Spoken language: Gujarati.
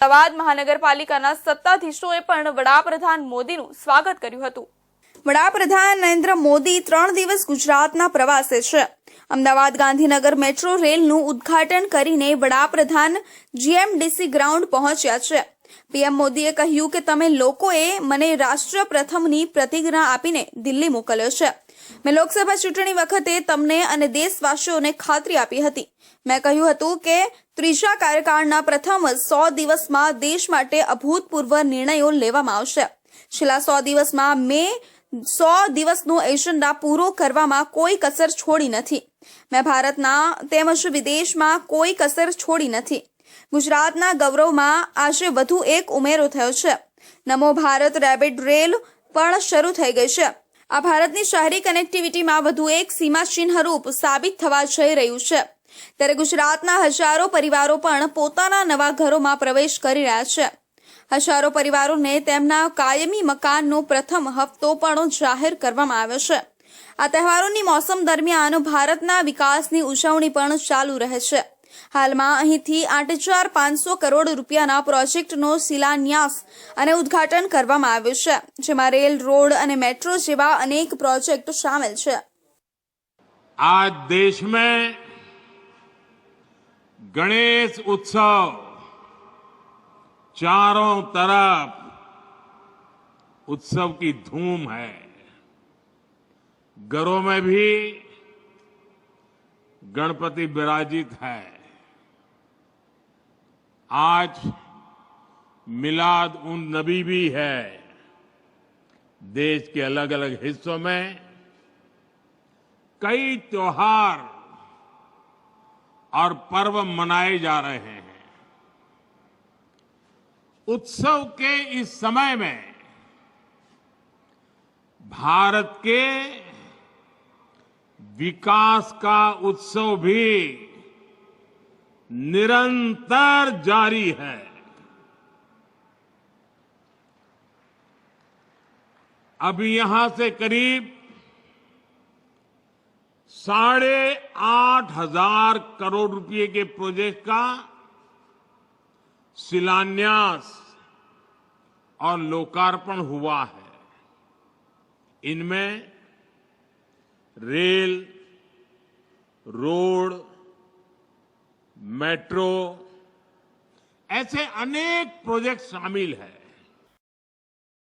અમદાવાદ મહાનગરપાલિકાના સત્તાધીશોએ પણ વડાપ્રધાન મોદીનું સ્વાગત કર્યું હતું. વડાપ્રધાન નરેન્દ્ર મોદી ત્રણ દિવસ ગુજરાતના પ્રવાસે છે. અમદાવાદ ગાંધીનગર મેટ્રો રેલનું ઉદ્ઘાટન કરીને વડાપ્રધાન જીએમડીસી ગ્રાઉન્ડ પહોંચ્યા છે. પીએમ મોદીએ કહ્યું કે તમે લોકોએ મને રાષ્ટ્ર પ્રથમની પ્રતિજ્ઞા આપીને દિલ્હી મોકલ્યો છે. મેં લોકસભા ચૂંટણી વખતે તમને અને દેશવાસીઓને ખાતરી આપી હતી. મેં કહ્યું હતું કે ત્રીજા કાર્યકાળના પ્રથમ સો દિવસમાં દેશ માટે અભૂતપૂર્વ નિર્ણયો લેવામાં આવશે. છેલ્લા સો દિવસમાં મેં સો દિવસનો એજન્ડા પૂરો કરવામાં કોઈ કસર છોડી નથી. મેં ભારતના તેમજ વિદેશમાં કોઈ કસર છોડી નથી. ગુજરાતના ગૌરવમાં આજે વધુ એક ઉમેરો થયો છે. નમો ભારત રેપિડ રેલ પણ શરૂ થઈ ગઈ છે. આ ભારતની શહેરી કનેક્ટિવિટીમાં વધુ એક સીમાચિહ્નરૂપ સાબિત થવા જઈ રહ્યું છે. ત્યારે ગુજરાતના હજારો પરિવારો પણ પોતાના નવા ઘરોમાં પ્રવેશ કરી રહ્યા છે. હજારો પરિવારોને તેમના કાયમી મકાનનો પ્રથમ હપ્તો પણ જાહેર કરવામાં આવ્યો છે. આ તહેવારોની મોસમ દરમિયાન ભારતના વિકાસની ઉજવણી પણ ચાલુ રહે છે. હાલમાં અહીંથી આઠ હજાર પાંચસો કરોડ રૂપિયાના પ્રોજેક્ટનો શિલાન્યાસ અને ઉદ્ઘાટન કરવામાં આવ્યું છે જેમાં રેલ રોડ અને મેટ્રો જેવા અનેક પ્રોજેક્ટ સામેલ છે आज देश में गणेश उत्सव चारों तरफ उत्सव की धूम है घरों में भी गणपति विराजित है आज मिलाद उन नबी भी है। देश के अलग अलग हिस्सों में कई त्योहार और पर्व मनाए जा रहे हैं। उत्सव के इस समय में भारत के विकास का उत्सव भी निरंतर जारी है। अभी यहाँ से करीब साढ़े आठ हज़ार करोड़ रुपए के प्रोजेक्ट का शिलान्यास और लोकार्पण हुआ है। इनमें रेल, रोड मेट्रो ऐसे अनेक प्रोजेक्ट शामिल हैं